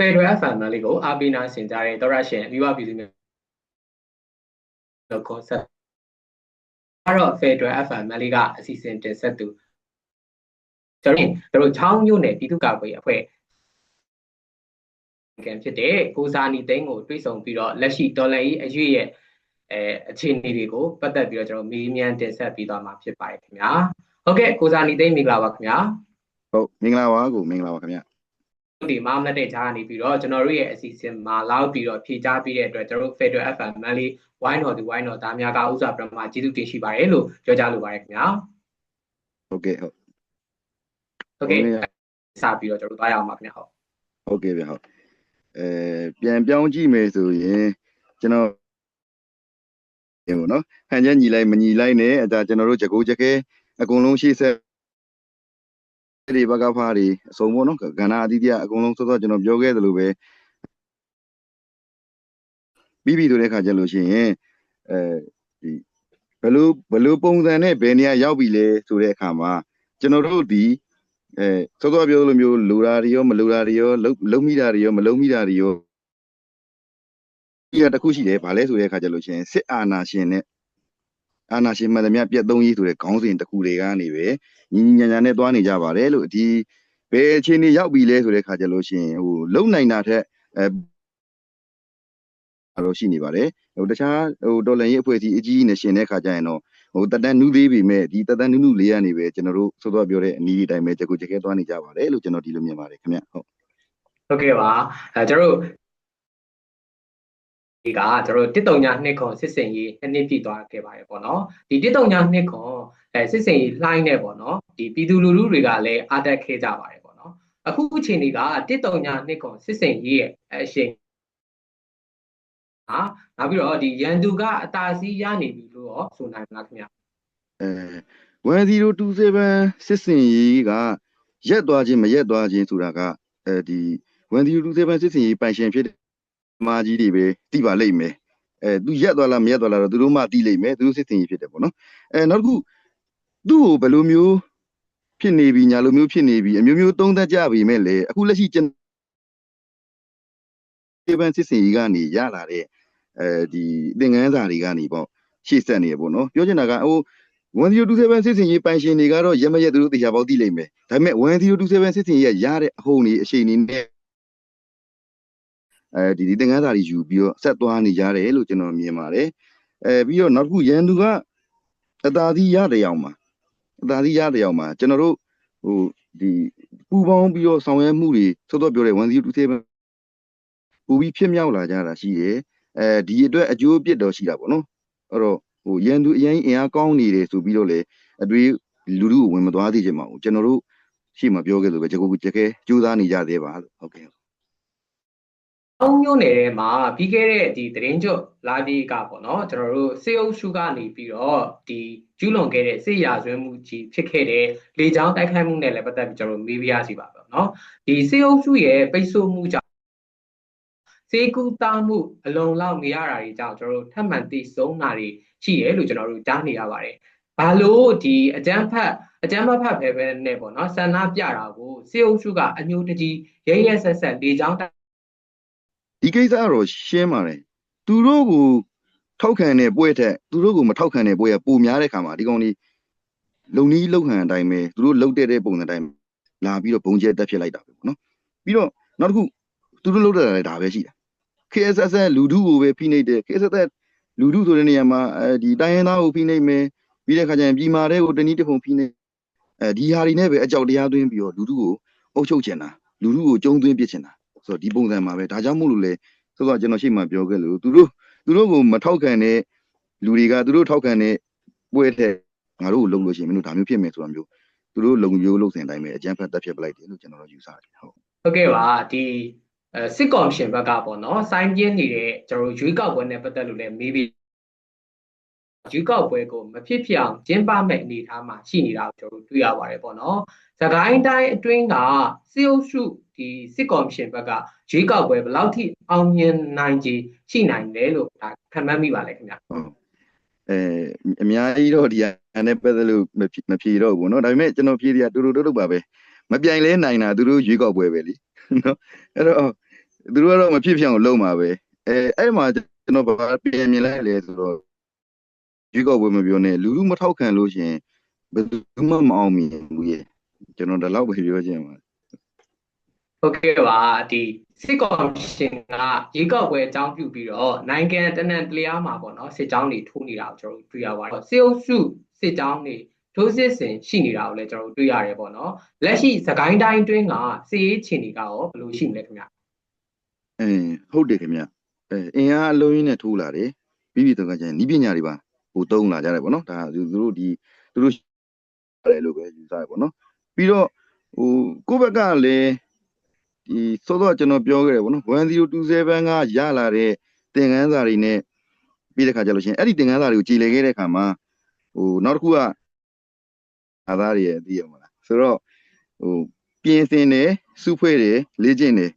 Federal FM လေးကိုအားပေးနာဆင်ကြတဲ့သောရရှင်အမိဘပြည်သူများလို့ခေါ်ဆက်အဲ့တော့ Federal FM လေးကအစီအစဉ်တင်ဆက်သူကျွန်တော်တို့ချောင်းမြို့နယ်ပြည်သူ့ကာကွယ်ရေးအဖွဲ့ကံဖြစ်တဲ့ကိုစာနီသိန်းကိုတွေးဆောင်ပြီးတော့လက်ရှိဒေါ်လာကြီးအရွေ့ရဲ့အဲအခြေအနေတွေကိုပတ်သက်ပြီးတော့ကျွန်တော်မေးမြန်းတင်ဆက်ပြီးသွားမှာဖြစ်ပါတယ်ခင်ဗျာဟုတ်ကဲ့ကိုစာနီသိန်းမင်္ဂလာပါခင်ဗျာဟုတ်မင်္ဂလာပါကိုမင်္ဂလာပါခင်ဗျ ဒီမမလက်တဲ့ကြားကနေပြီးတော့ကျွန်တော်တို့ရဲ့အစီအစဉ်မှာလောက်ပြီးတော့ဖြေကြားပြီးတဲ့အတွက်ကျွန်တော်တို့ Federal FM မန်လေးဝိုင်းတော်ဒီဝိုင်းတော်သားများကဥစ္စာပရမကျေးဇူးတင်ရှိပါတယ်လို့ပြောကြားလိုပါတယ်ခင်ဗျာဟုတ်ကဲ့ဟုတ်ဟုတ်ကဲ့စပြီးတော့ကျွန်တော်တို့သွားရအောင်ပါခင်ဗျာဟုတ်ဟုတ်ကဲ့ဗျဟုတ်အဲပြန်ပြောင်းကြည့်မယ်ဆိုရင်ကျွန်တော်ဒီပေါ့နော်ဟန်ချက်ညီလိုက်မညီလိုက်နဲ့အဲဒါကျွန်တော်တို့ကြကိုးကြခဲအကုန်လုံးရှေ့ဆက် ဒီဘကဖားတွေအစုံပေါ့နော်ကဏ္ဍအသီးသီးအကုန်လုံးစောစောကျွန်တော်ပြောခဲ့သလိုပဲပြီးပြီဆိုတဲ့ခါကျလို့ရှိရင်အဲဒီဘယ်လိုဘယ်လိုပုံစံနဲ့ဘယ်နေရာရောက်ပြီလဲဆိုတဲ့အခါမှာကျွန်တော်တို့ဒီအဲစောစောပြောလိုမျိုးလူတာတွေရောမလူတာတွေရောလုံလုံမိတာတွေရောမလုံမိတာတွေရောဒီကတစ်ခုရှိတယ်ဗာလဲဆိုတဲ့အခါကျလို့ရှိရင်စစ်အာဏာရှင်နဲ့ အာဏာရှင်မှန်သမျှပြတ်သုံးရေးဆိုတဲ့ခေါင်းစဉ်တစ်ခုတွေကနေပဲညီညီညာညာနဲ့တွားနေကြပါတယ်လို့ဒီဘယ်အခြေအနေရောက်ပြီလဲဆိုတဲ့အခါကျလို့ရှိရင်ဟိုလုံနိုင်တာထက်အဲအဲ့လိုရှိနေပါတယ်ဟိုတခြားဟိုတော်လန်ရေးအဖွဲ့အစည်းအကြီးကြီးနဲ့ရှင်တဲ့ခါကျရင်တော့ဟိုတက်တန်းနူးသေးပြီမဲ့ဒီတက်တန်းနူးနူးလေးကနေပဲကျွန်တော်တို့စောစောပြောတဲ့အနည်းဒီတိုင်းပဲကြက်ကိုကြက်ခဲသွားနေကြပါတယ်လို့ကျွန်တော်ဒီလိုမြင်ပါတယ်ခင်ဗျဟုတ်ဟုတ်ကဲ့ပါအဲကျွန်တော်တို့ ဒီကကျွန်တော်တို့တစ်တုံညာနှစ်ခွန်စစ်စင်ရေးနှစ်နှစ်ပြည့်သွားခဲ့ပါတယ်ပေါ့နော်ဒီတစ်တုံညာနှစ်ခွန်အဲစစ်စင်ရေးလှိုင်းနေပေါ့နော်ဒီပြည်သူလူထုတွေကလည်းအားတက်ခဲ့ကြပါတယ်ပေါ့နော်အခုအချိန်ဒီကတစ်တုံညာနှစ်ခွန်စစ်စင်ရေးရဲ့အရှင်ဟာနောက်ပြီးတော့ဒီရန်သူကအတားစီးရနေပြီလို့ရောဆိုနိုင်မလားခင်ဗျအဲ1027စစ်စင်ရေးကရက်သွားခြင်းမရက်သွားခြင်းဆိုတာကအဲဒီ1027စစ်စင်ရေးပိုင်ရှင်ဖြစ်တဲ့ မာကြီးတွေပဲသိပါလိမ့်မယ်အဲသူရက်သွားလားမရက်သွားလားတော့သူတို့မှသိလိမ့်မယ်သူတို့စစ်စင်ရေးဖြစ်တယ်ပေါ့နော်အဲနောက်တစ်ခုသူ့ကိုဘယ်လိုမျိုးဖြစ်နေပြီညာလိုမျိုးဖြစ်နေပြီအမျိုးမျိုးသုံးသက်ကြပြီမဲ့လေအခုလက်ရှိကျွန်ဒီဘန်စစ်စင်ရေးကနေရလာတဲ့အဲဒီသင်ငန်းစာတွေကနေပေါ့ရှေ့ဆက်နေရပေါ့နော်ပြောချင်တာကဟို1027စစ်စင်ရေးပိုင်ရှင်တွေကတော့ရမရက်သူတို့တရားပေါက်သိလိမ့်မယ်ဒါပေမဲ့1027စစ်စင်ရေးရရတဲ့အဟုန်ကြီးအရှိန်ကြီးနဲ့ အဲဒီဒီသင်္ကန်းစာတွေယူပြီးတော့ဆက်သွားနေကြတယ်လို့ကျွန်တော်မြင်ပါတယ်အဲပြီးတော့နောက်တစ်ခုရန်သူကအသာသီးရတဲ့အောင်မှာအသာသီးရတဲ့အောင်မှာကျွန်တော်တို့ဟိုဒီပူပေါင်းပြီးတော့ဆောင်ရွက်မှုတွေသို့တော့ပြောတဲ့1027ပူပြီးဖြစ်မြောက်လာကြတာရှိတယ်အဲဒီအတွက်အကျိုးပြစ်တော့ရှိတာပေါ့နော်အဲ့တော့ဟိုရန်သူအရင်အင်အားကောင်းနေတယ်ဆိုပြီးတော့လေအတွေးလူလူကိုဝင်မသွားသေးချင်ပါဘူးကျွန်တော်တို့ရှေ့မှာပြောခဲ့လို့ပဲကြကိုကြက်ခဲကြိုးစားနေကြသေးပါလို့ဟုတ်ကဲ့အောောင်းမြို့နယ်ထဲမှာပြီးခဲ့တဲ့ဒီသတင်းကျွတ်လာဒီကပေါ့နော်ကျွန်တော်တို့စေအုပ်စုကနေပြီးတော့ဒီကျူးလွန်ခဲ့တဲ့စေရာဆွဲမှုကြီးဖြစ်ခဲ့တဲ့လေကြောင်းတိုက်ခိုက်မှုနဲ့လည်းပတ်သက်ပြီးကျွန်တော်မေးပြရစီပါပေါ့နော်ဒီစေအုပ်စုရဲ့ပိတ်ဆို့မှုကြောင့်စေကူတာမှုအလုံးလောက်နေရတာတွေကြောင့်ကျွန်တော်တို့ထပ်မံသိဆုံးတာတွေရှိရလို့ကျွန်တော်တို့ကြားနေရပါတယ်ဘာလို့ဒီအကြမ်းဖက်အကြမ်းမဖက်ပဲပဲနဲ့ပေါ့နော်ဆန္ဒပြတာကိုစေအုပ်စုကအညိုတကြီးရဲရဲဆက်ဆက်လေကြောင်းတိုက် ဒီကိစ္စကတော့ရှင်းပါတယ်သူတို့ကိုထောက်ခံတဲ့ပွဲထက်သူတို့ကိုမထောက်ခံတဲ့ပွဲကပိုများတဲ့ခါမှာဒီကောင်လေးလုံနီးလုံဟန်အတိုင်းပဲသူတို့လှုပ်တဲ့တဲ့ပုံစံတိုင်းလာပြီးတော့ဘုံကျဲတက်ဖြစ်လိုက်တာပဲပေါ့နော်ပြီးတော့နောက်တစ်ခုသူတို့လှုပ်တဲ့လည်းဒါပဲရှိတာ KSS လူထုကိုပဲဖိနှိပ်တယ် KSS လူထုဆိုတဲ့နေရာမှာအဲဒီတိုင်းရင်းသားကိုဖိနှိပ်မယ်ပြီးတဲ့ခါကျရင်ပြည်မာတဲ့ကိုတနည်းတစ်ပုံဖိနှိပ်အဲဒီဟာတွေနဲ့ပဲအကြောက်တရားသွင်းပြီးတော့လူထုကိုအုပ်ချုပ်ချင်တာလူထုကိုကျုံသွင်းပစ်ချင်တာ ဆိုတော့ဒီပုံစံမှာပဲဒါကြောင့်မို့လို့လေဆိုတော့ကျွန်တော်ရှေ့မှာပြောခဲ့လို့သူတို့သူတို့ကိုမထောက်ခံတဲ့လူတွေကသူတို့ထောက်ခံတဲ့ပွဲထက်ငါတို့ကိုလုံလို့ရှိရင်မင်းတို့ဒါမျိုးဖြစ်မယ်ဆိုတာမျိုးသူတို့လုံယိုးလုံစင်တိုင်းပဲအကြမ်းဖက်တက်ဖြစ်ပလိုက်တယ်လို့ကျွန်တော်တို့ယူဆတယ်ဟုတ်ဟုတ်ကဲ့ပါဒီအဲစစ်ကော်မရှင်ဘက်ကပေါ့နော်စိုင်းပြင်းနေတဲ့ကျွန်တော်ရွေးကောက်ပွဲနဲ့ပတ်သက်လို့လည်းမေးပြီးရွေးကောက်ပွဲကိုမဖြစ်ဖြစ်အောင်ကျင်းပမဲ့အနေအထားမှာရှိနေတာကိုကျွန်တော်တို့တွေ့ရပါတယ်ပေါ့နော်။သခိုင်းတိုင်းအတွင်းကစစ်အုပ်စု ဒီစစ်ကော်မရှင်ဘက်ကရွေးကောက်ပွဲဘယ်လောက်ထိအောင်မြင်နိုင်ခြေရှိနိုင်လဲလို့ဒါခံမှန်းမိပါလဲခင်ဗျာ ဟုတ်အဲအများကြီးတော့ဒီဟာနဲ့ပတ်သက်လို့မဖြေမဖြေတော့ဘူးเนาะဒါပေမဲ့ကျွန်တော်ဖြေရတူတူတုတ်တုတ်ပါပဲမပြိုင်လဲနိုင်တာသူတို့ရွေးကောက်ပွဲပဲလीနော်အဲ့တော့ သူတို့ကတော့မဖြစ်ဖြစ်အောင်လုပ်မှာပဲအဲအဲ့မှာကျွန်တော်ဘာပြင်မြင်လိုက်လဲဆိုတော့ရွေးကောက်ပွဲမပြောနဲ့လူလူမထောက်ခံလို့ရှရင်ဘယ်သူမှမအောင်မြင်ဘူးရဲ့ကျွန်တော်ဒီလောက်ပဲပြောချင်ပါ ဟုတ်ကဲ့ပါဒီစစ်ကောင်ရှင်ကရေကောက်ပွဲအကြောင်းပြုပြီးတော့နိုင်ငံတနန်တလျားမှာပေါ့နော်စစ်ကြောင်းတွေထိုးနေတာကိုကျွန်တော်တို့တွေ့ရပါတယ်စစ်အုပ်စုစစ်ကြောင်းတွေထိုးစစ်ဆင်ရှိနေတာကိုလည်းကျွန်တော်တို့တွေ့ရတယ်ပေါ့နော်လက်ရှိသခိုင်းတိုင်းတွင်းကစစ်ရေးခြေနေကရောဘယ်လိုရှိမလဲခင်ဗျအင်းဟုတ်တယ်ခင်ဗျအဲအင်အားအလုံးရင်းနဲ့ထိုးလာတယ်ပြီးပြီတော့ကကျရင်ဤပညာတွေပါဟိုတုံးလာကြတယ်ပေါ့နော်ဒါသူတို့ဒီသူတို့ရတယ်လို့ပဲယူဆရပေါ့နော်ပြီးတော့ဟိုကိုယ့်ဘက်ကလည်း ဒီစောစောကျွန်တော်ပြောခဲ့တယ်ပေါ့နော်1027ကရလာတဲ့သင်ခန်းစာတွေနဲ့ပြီးတဲ့ခါကျလို့ရှိရင်အဲ့ဒီသင်ခန်းစာတွေကိုကြည်လည်ခဲ့တဲ့ခါမှာဟိုနောက်တစ်ခုကအာသားတွေရဲ့သိရမလားဆိုတော့ဟိုပြင်ဆင်တယ်စုဖွဲ့တယ်လေ့ကျင့်တယ်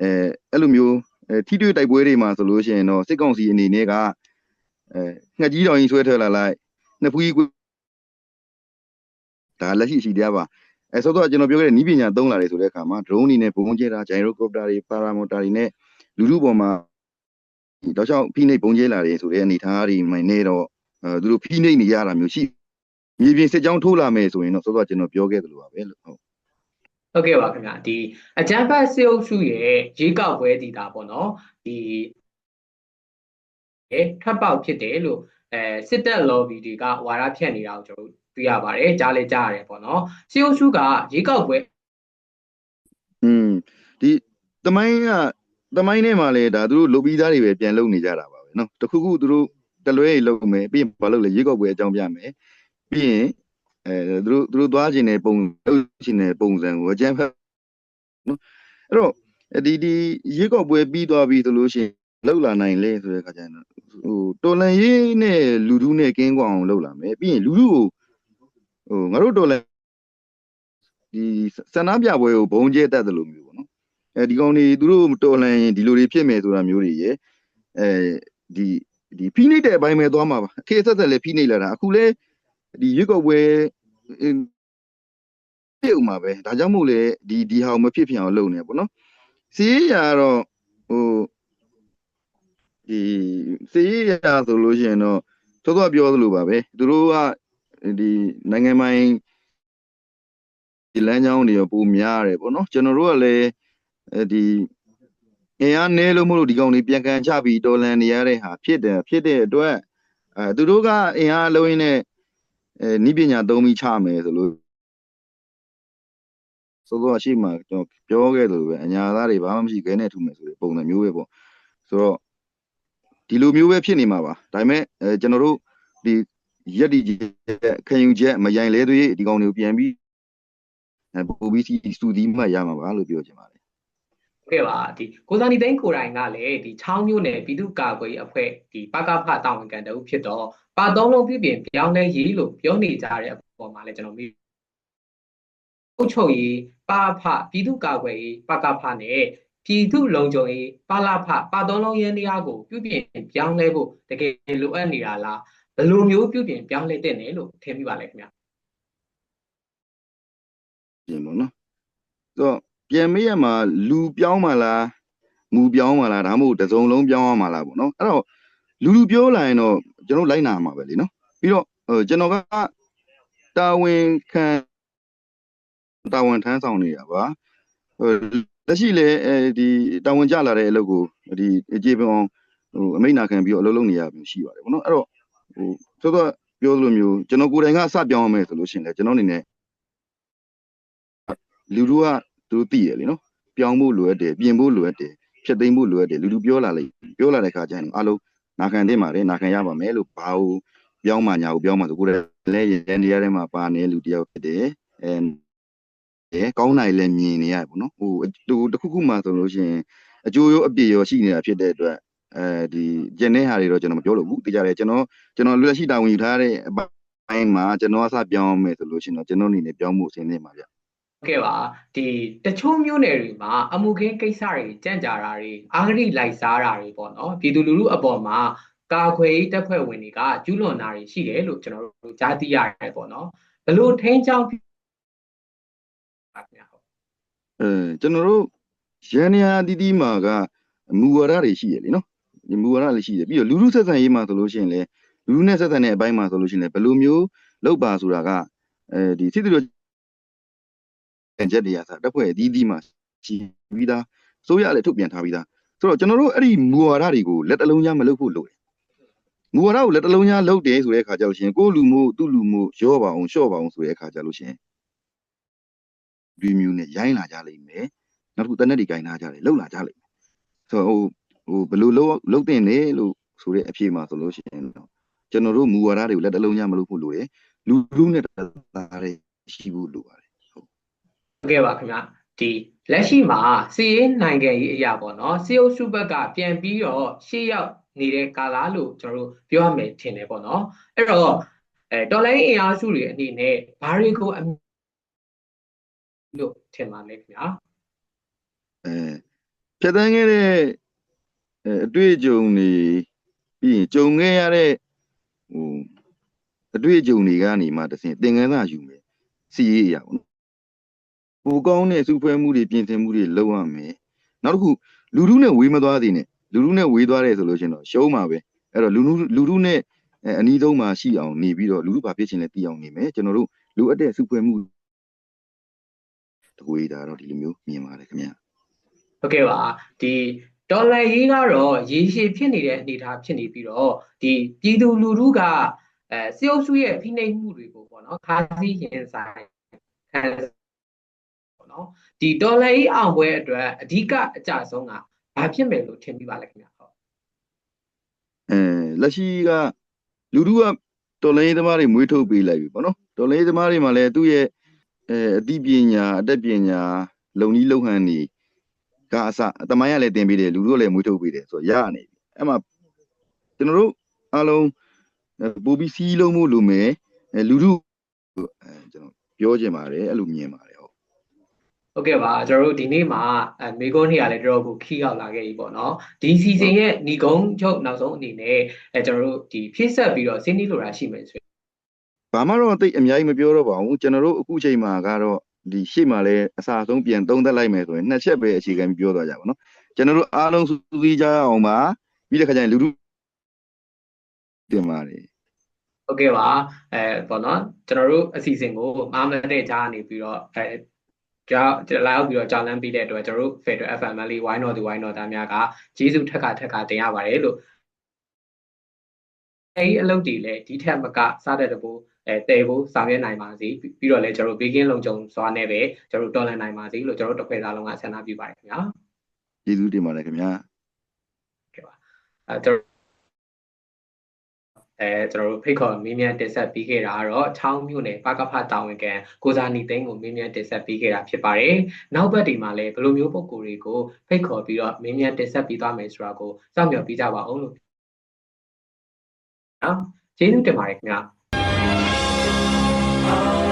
အဲအဲ့လိုမျိုးအဲထိတွေ့တိုက်ပွဲတွေမှာဆိုလို့ရှိရင်တော့စစ်ကောင်စီအနေနဲ့ကအဲငှက်ကြီးတော်ကြီးဆွဲထွက်လာလိုက်နှစ်ဖူးကြီးဒါလက်ရှိရှိတရားပါ အဲဆိုတော့ကျွန်တော်ပြောခဲ့တဲ့နီးပညာသုံးလာတယ်ဆိုတဲ့အခါမှာ drone တွေနဲ့ပုံကျဲတာ gyrocopter တွေ paramotor တွေနဲ့လူလူပေါ်မှာဒီတော့ချောင်းဖိနှိပ်ပုံကျဲလာတယ်ဆိုတဲ့အနေထားတွေမှနေတော့အဲသူတို့ဖိနှိပ်နေရတာမျိုးရှိမြေပြင်စစ်ကြောင်းထိုးလာမယ်ဆိုရင်တော့ဆိုတော့ကျွန်တော်ပြောခဲ့သလိုပါပဲလို့ဟုတ်ဟုတ်ကဲ့ပါခင်ဗျာဒီအကြမ်းဖက်စစ်အုပ်စုရဲ့ရေကောက်ပွဲတည်တာပေါ့နော်ဒီအဲထပ်ပေါက်ဖြစ်တယ်လို့အဲစစ်တပ် lobby တွေကဝါဒဖြန့်နေတာကိုကျွန်တော် တို့တွေ့ရပါတယ်ကြားလဲကြားရတယ်ပေါ့နော်စစ်အုပ်စုကရေကောက်ပွဲ อืมဒီတမိုင်းကတမိုင်းထဲမှာလေဒါသူတို့လုတ်ပြီးသားတွေပဲပြန်လုံနေကြတာပါပဲเนาะတခုခုသူတို့တလွဲကြီးလုံမယ်ပြီးရင်ဘာလုပ်လဲရေကောက်ပွဲအကြောင်းပြမယ်ပြီးရင်အဲသူတို့သူတို့သွားခြင်းတဲ့ပုံလုပ်ခြင်းတဲ့ပုံစံကိုအကျန်းဖက်เนาะအဲ့တော့ဒီဒီရေကောက်ပွဲပြီးသွားပြီဆိုလို့ရှိရင်လောက်လာနိုင်လေဆိုတဲ့အခါကျရင်ဟိုတော်လန်ရေးနဲ့လူလူနဲ့ကင်းကွာအောင်လောက်လာမယ်ပြီးရင်လူလူကို ဟိုငါတို့တော်လန်ဒီစန္ဒပြပွဲကိုဘုံကျဲတတ်တယ်လို့မျိုးပေါ့နော်အဲဒီကောင်တွေသူတို့တော်လန်ရင်ဒီလိုတွေဖြစ်မယ်ဆိုတာမျိုးတွေရယ်အဲဒီဒီဖိနှိပ်တဲ့အပိုင်းပဲသွားမှာပါခေတ်ဆက်ဆက်လည်းဖိနှိပ်လာတာအခုလဲဒီရွက်ကောက်ပွဲပြုတ်မှာပဲဒါကြောင့်မို့လဲဒီဒီဟာကိုမဖြစ်ဖြစ်အောင်လုပ်နေပေါ့နော်စီးရတော့ဟိုဒီစီးရဆိုလို့ရှိရင်တော့သောသောပြောသလိုပါပဲသူတို့က ဒီနိုင်ငံပိုင်ဒီလမ်းကြောင်းတွေရောပုံများတယ်ပေါ့နော်ကျွန်တော်တို့ကလည်းအဲဒီအင်အားနည်းလို့မလို့ဒီကောင်တွေပြန်ကန်ချပြီးတော်လန်နေရတဲ့ဟာဖြစ်တယ်ဖြစ်တဲ့အတွက်အဲသူတို့ကအင်အားလုံးရင်းနဲ့အဲနိပညာသုံးပြီးချမယ်ဆိုလို့ဆိုတော့အရှိမကျွန်တော်ပြောခဲ့သလိုပဲအညာသားတွေဘာမှမရှိခဲနဲ့ထုမယ်ဆိုတဲ့ပုံစံမျိုးပဲပေါ့ဆိုတော့ဒီလိုမျိုးပဲဖြစ်နေမှာပါဒါပေမဲ့အဲကျွန်တော်တို့ဒီ ရက်ဒီခံယူချက်မယိုင်လဲသွေးဒီကောင်တွေကိုပြန်ပြီးအဲပို့ပြီးစူဒီမှတ်ရမှာပါလို့ပြောချင်ပါတယ်ဟုတ်ကဲ့ပါဒီကိုစာနီသိန်းကိုတိုင်ကလည်းဒီချောင်းမျိုးနယ်ပြည်သူ့ကာကွယ်ရေးအဖွဲ့ဒီပကဖတာဝန်ခံတအုပ်ဖြစ်တော့ပါသုံးလုံးပြပြင်ပြောင်းလဲရေးလို့ပြောနေကြတဲ့အပေါ်မှာလည်းကျွန်တော်မေးအုပ်ချုပ်ရေးပါဖပြည်သူ့ကာကွယ်ရေးပကဖနဲ့ပြည်သူ့လုံခြုံရေးပါလာဖပါသုံးလုံးရင်းတရားကိုပြုပြင်ပြောင်းလဲဖို့တကယ်လိုအပ်နေတာလား ဘယ်လိုမျိုးပြုပြင်ပြောင်းလဲတဲ့နယ်လို့ထင်မိပါလဲခင်ဗျာပြင်ပေါ့နော်ဆိုတော့ပြန်မေးရမှာလူပြောင်းမှလားငူပြောင်းမှလားဒါမှမဟုတ်တစ်စုံလုံးပြောင်းရမှာလားပေါ့နော်အဲ့တော့လူလူပြောလာရင်တော့ကျွန်တော်လိုက်နာမှာပဲလीနော်ပြီးတော့ဟိုကျွန်တော်ကတာဝန်ခံတာဝန်ထမ်းဆောင်နေတာပါဟိုလက်ရှိလေအဲဒီတာဝန်ကြလာတဲ့အလုပ်ကိုဒီအခြေပင်အောင်ဟိုအမိန့်နာခံပြီးတော့အလုပ်လုပ်နေရမျိုးရှိပါတယ်ပေါ့နော်အဲ့တော့ ဟိုဆိုတော့ပြောသလိုမျိုးကျွန်တော်ကိုယ်တိုင်ကအစပြောင်းရမယ်ဆိုလို့ရှိရင်လေကျွန်တော်အနေနဲ့လူလူကသူတို့သိရလေနော်ပြောင်းဖို့လိုအပ်တယ်ပြင်ဖို့လိုအပ်တယ်ဖြတ်သိမ်းဖို့လိုအပ်တယ်လူလူပြောလာလိုက်ပြောလာတဲ့ခါကျရင်အားလုံးနာခံတင်ပါတယ်နာခံရပါမယ်လို့ဘာလို့ပြောင်းမှညာကိုပြောင်းမှဆိုကိုယ်လည်းရန်တရားထဲမှာပါနေလူတယောက်ဖြစ်တယ်အဲအဲကောင်းနိုင်လည်းမြင်နေရပေါ့နော်ဟိုတူတစ်ခုခုမှဆိုလို့ရှိရင်အကျိုးရောအပြည့်ရောရှိနေတာဖြစ်တဲ့အတွက် အဲဒီကျန်တဲ့ဟာတွေတော့ကျွန်တော်မပြောလို့ဘူးတကြတယ်ကျွန်တော်ကျွန်တော်လက်ရှိတာဝန်ယူထားတဲ့အပိုင်းမှာကျွန်တော်အစပြောင်းမယ်ဆိုလို့ရှိရင်တော့ကျွန်တော်အနေနဲ့ပြောင်းမှုအဆင်သင့်ပါဗျဟုတ်ကဲ့ပါဒီတချို့မျိုးနယ်တွေမှာအမှုခင်းကိစ္စတွေကြန့်ကြာတာတွေအာဂရိလိုက်စားတာတွေပေါ့နော်ပြည်သူလူထုအပေါ်မှာကာခွေရေးတပ်ဖွဲ့ဝင်တွေကကျူးလွန်တာတွေရှိတယ်လို့ကျွန်တော်တို့ကြားသိရတယ်ပေါ့နော်ဘလို့ထိန်းချောင်းပါခင်ဗျာဟုတ်အဲကျွန်တော်တို့ရန်နေရာအတီးတီးမှာကမူဝါဒတွေရှိရလေနော် ဒီမူဝါဒလည်းရှိတယ်ပြီးတော့လူလူဆက်ဆံရေးမှာဆိုလို့ရှိရင်လည်းလူလူနဲ့ဆက်ဆံတဲ့အပိုင်းမှာဆိုလို့ရှိရင်လည်းဘယ်လိုမျိုးလောက်ပါဆိုတာကအဲဒီစစ်တီတော်ချက်တွေကစတက်ဖွဲ့အတီးတီးမှာရှိပြီးသားစိုးရလည်းထုတ်ပြန်ထားပြီးသားဆိုတော့ကျွန်တော်တို့အဲ့ဒီမူဝါဒတွေကိုလက်တလုံးများမလုပ်ဖို့လိုတယ်မူဝါဒကိုလက်တလုံးများလုပ်တယ်ဆိုတဲ့အခါကျလို့ရှိရင်ကိုယ့်လူမျိုးသူ့လူမျိုးရောပါအောင်လျှော့ပါအောင်ဆိုတဲ့အခါကျလို့ရှိရင်ဒီမျိုးနဲ့ရိုင်းလာကြလိမ့်မယ်နောက်တစ်ခုတနက်တွေဂိုင်းထားကြတယ်လှုပ်လာကြလိမ့်မယ်ဆိုတော့ဟို ဟိုဘယ်လိုလှုပ်လှုပ်တင်လဲလို့ဆိုတဲ့အဖြေမှာဆိုလို့ရှိရင်တော့ကျွန်တော်တို့မူဝါဒတွေကိုလက်တလုံးများမလုပ်ဖို့လိုတယ်လူလူနဲ့တသားတွေရှိဖို့လိုပါတယ်ဟုတ်ကဲ့ပါခင်ဗျာဒီလက်ရှိမှာစီရေးနိုင်ငံရေးအရာပေါ့နော်စီအုပ်စုဘက်ကပြန်ပြီးတော့ရှေ့ရောက်နေတဲ့ကာလလို့ကျွန်တော်တို့ပြောရမယ်ထင်တယ်ပေါ့နော်အဲ့တော့အဲတော်လိုင်းအင်အားစုတွေအနေနဲ့ဘာတွေကိုအလို့ထင်ပါလဲခင်ဗျာအဲဖြတ်တန်းခဲ့တဲ့ အဲအတွေ့အကြုံတွေပြီးရင်ကြုံခဲ့ရတဲ့ဟိုအတွေ့အကြုံတွေကနေမှတစ်ဆင့်သင်ခန်းစာယူမယ်စီရေးအရာပေါ့နော်ဟိုကောင်းတဲ့စုဖွဲ့မှုတွေပြင်ဆင်မှုတွေလုပ်ရမယ်နောက်တစ်ခုလူလူနဲ့ဝေးမသွားသေးနဲ့လူလူနဲ့ဝေးသွားတယ်ဆိုလို့ရှိရင်တော့ရှုံးမှာပဲအဲ့တော့လူလူလူလူနဲ့အဲအနီးဆုံးမှာရှိအောင်နေပြီးတော့လူလူဘာဖြစ်ချင်လဲသိအောင်နေမယ်ကျွန်တော်တို့လိုအပ်တဲ့စုဖွဲ့မှုတကွေးဒါတော့ဒီလိုမျိုးမြင်ပါတယ်ခင်ဗျာဟုတ်ကဲ့ပါဒီ ဒေါ်လာရေးကတော့ရေရှည်ဖြစ်နေတဲ့အနေအထားဖြစ်နေပြီးတော့ဒီပြည်သူလူထုကအဲစီအုပ်စုရဲ့ဖိနှိပ်မှုတွေကိုပေါ့နော်ခါးစည်းရင်ဆိုင်ခံပေါ့နော်ဒီဒေါ်လာရေးအောင်ပွဲအတွက်အဓိကအကြဆုံးကဘာဖြစ်မယ်လို့ထင်မိပါလဲခင်ဗျာဟုတ်အဲလက်ရှိကလူလူကတော်လိုင်းသမားတွေမွေးထုတ်ပေးလိုက်ပြီပေါ့နော်တော်လိုင်းသမားတွေမှာလည်းသူ့ရဲ့အဲအသိပညာအတတ်ပညာလုံနီးလုံဟန်နေ ကအစအတမိုင်းကလည်းတင်ပေးတယ်လူလူကလည်းမွေးထုတ်ပေးတယ်ဆိုတော့ရနေပြီအဲ့မှာကျွန်တော်တို့အားလုံးပူပြီးစီးလုံးမှုလိုမယ်အဲလူလူအဲကျွန်တော်ပြောချင်ပါတယ်အဲ့လိုမြင်ပါတယ်ဟုတ်ဟုတ်ကဲ့ပါကျွန်တော်တို့ဒီနေ့မှာအဲမေကွန်းနေရာလည်းတော်တော်ကိုခီးရောက်လာခဲ့ပြီပေါ့နော်ဒီစီစဉ်ရဲ့ညီကုန်းချုပ်နောက်ဆုံးအနေနဲ့အဲကျွန်တော်တို့ဒီဖြည့်ဆက်ပြီးတော့စင်းနီးလိုတာရှိမယ်ဆိုဘာမှတော့တိတ်အများကြီးမပြောတော့ပါဘူးကျွန်တော်တို့အခုချိန်မှာကတော့ ဒီရှေ့မှာလဲအစာဆုံးပြန်သုံးသက်လိုက်မယ်ဆိုရင်နှစ်ချက်ပဲအခြေခံပြီးပြောသွားကြပါတော့ကျွန်တော်တို့အားလုံးစူးစီးကြအောင်ပါပြီးတဲ့ခါကျရင်လူလူတင်ပါတယ်ဟုတ်ကဲ့ပါအဲပေါ့နော်ကျွန်တော်တို့အစီအစဉ်ကို9မိနစ်ကြာနေပြီးတော့အဲကြောက်လာရောက်ပြီးတော့ကြောင်းလန်းပြီးတဲ့အတွက်ကျွန်တော်တို့ Federal FM လေးဝိုင်းတော်သူဝိုင်းတော်သားများကကျေးဇူးထက်ခါထက်ခါတင်ရပါတယ်လို့အဲဒီအလုပ်တွေလည်းဒီထက်မကစားတဲ့တဘူ အဲတည်ဖို့ဆောင်ရွက်နိုင်ပါစေပြီးတော့လည်းကျွန်တော်တို့ဘေးကင်းလုံခြုံစွာနဲ့ပဲကျွန်တော်တို့တော်လှန်နိုင်ပါစေလို့ကျွန်တော်တို့တစ်ခွေသားလုံးကဆန္ဒပြုပါတယ်ခင်ဗျာကျေးဇူးတင်ပါတယ်ခင်ဗျာအဲကျွန်တော်အဲကျွန်တော်တို့ဖိတ်ခေါ်မင်းမြန်တင်ဆက်ပြီးခဲ့တာကတော့ချောင်းမြို့နယ်ပကဖတာဝန်ခံကိုဇာနီသိန်းကိုမင်းမြန်တင်ဆက်ပြီးခဲ့တာဖြစ်ပါတယ်။နောက်ဘက်ဒီမှာလည်းဘယ်လိုမျိုးပုံကိုယ်တွေကိုဖိတ်ခေါ်ပြီးတော့မင်းမြန်တင်ဆက်ပြီးသွားမယ်ဆိုတာကိုစောင့်မျှော်ပြီးကြပါအောင်လို့နော်ကျေးဇူးတင်ပါတယ်ခင်ဗျာ။ now.